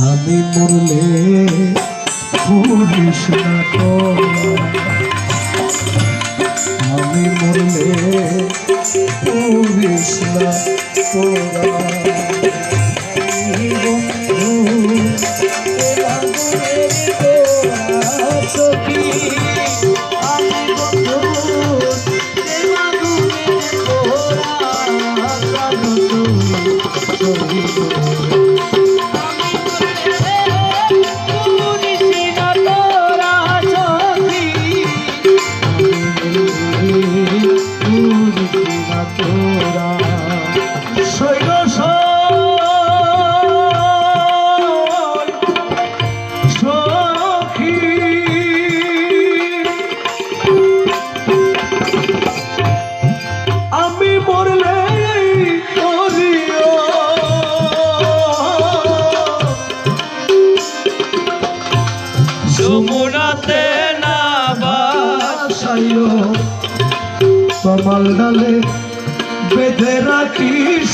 আমি মরলে পুলিশ না আমি মরলে পুলিশ না তোরা এই গোড়া প্রাণ তুই ছবি আমি মরলে যমুনাতে না বাসাইও কমল ডালে বেঁধে রাখিস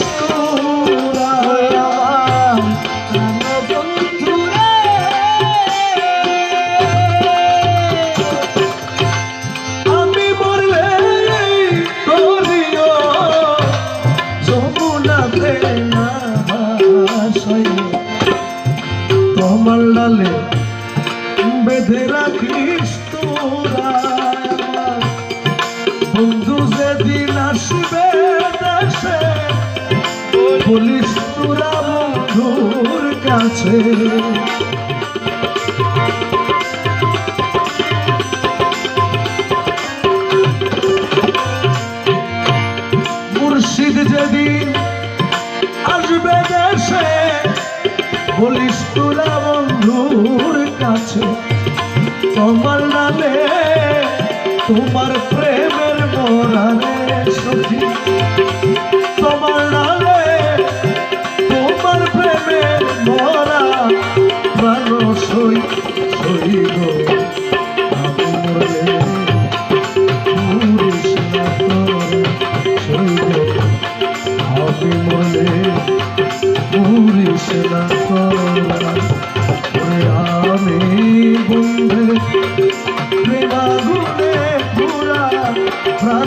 কমল ডালে বেঁধে রাখিস তোরা বন্ধু যেদিন আসবে দেশে, বলিস তোরা বন্ধুর কাছে। মুর্শিদ যেদিন আসবে দেশে, বলিস তোরা বন্ধুর কাছে। তোমার নামে তোমার প্রেমের আমি বন্ধে প্রেমাগুনে পুরা প্রাণ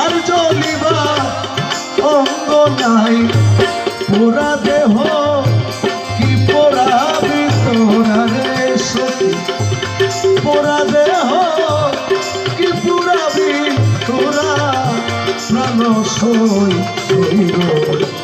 আর জ্বলিবার অঙ্গ নাই পোড়া দেহ প্রাণ সই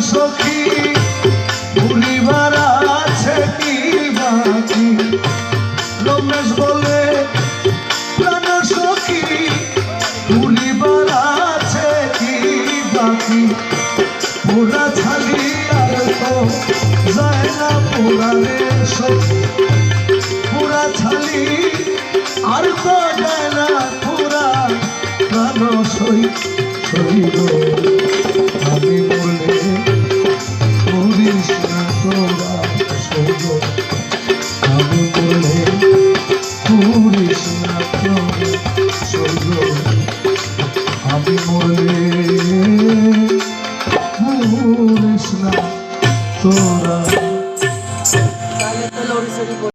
সখী, ভুলিবার আছে কি বাকি? রমেশ বলে, প্রাণ সখী, ভুলিবার আছে কি বাকি? পোড়া ছালি আর তো যায় না পোড়ারে সখী। সই সই গো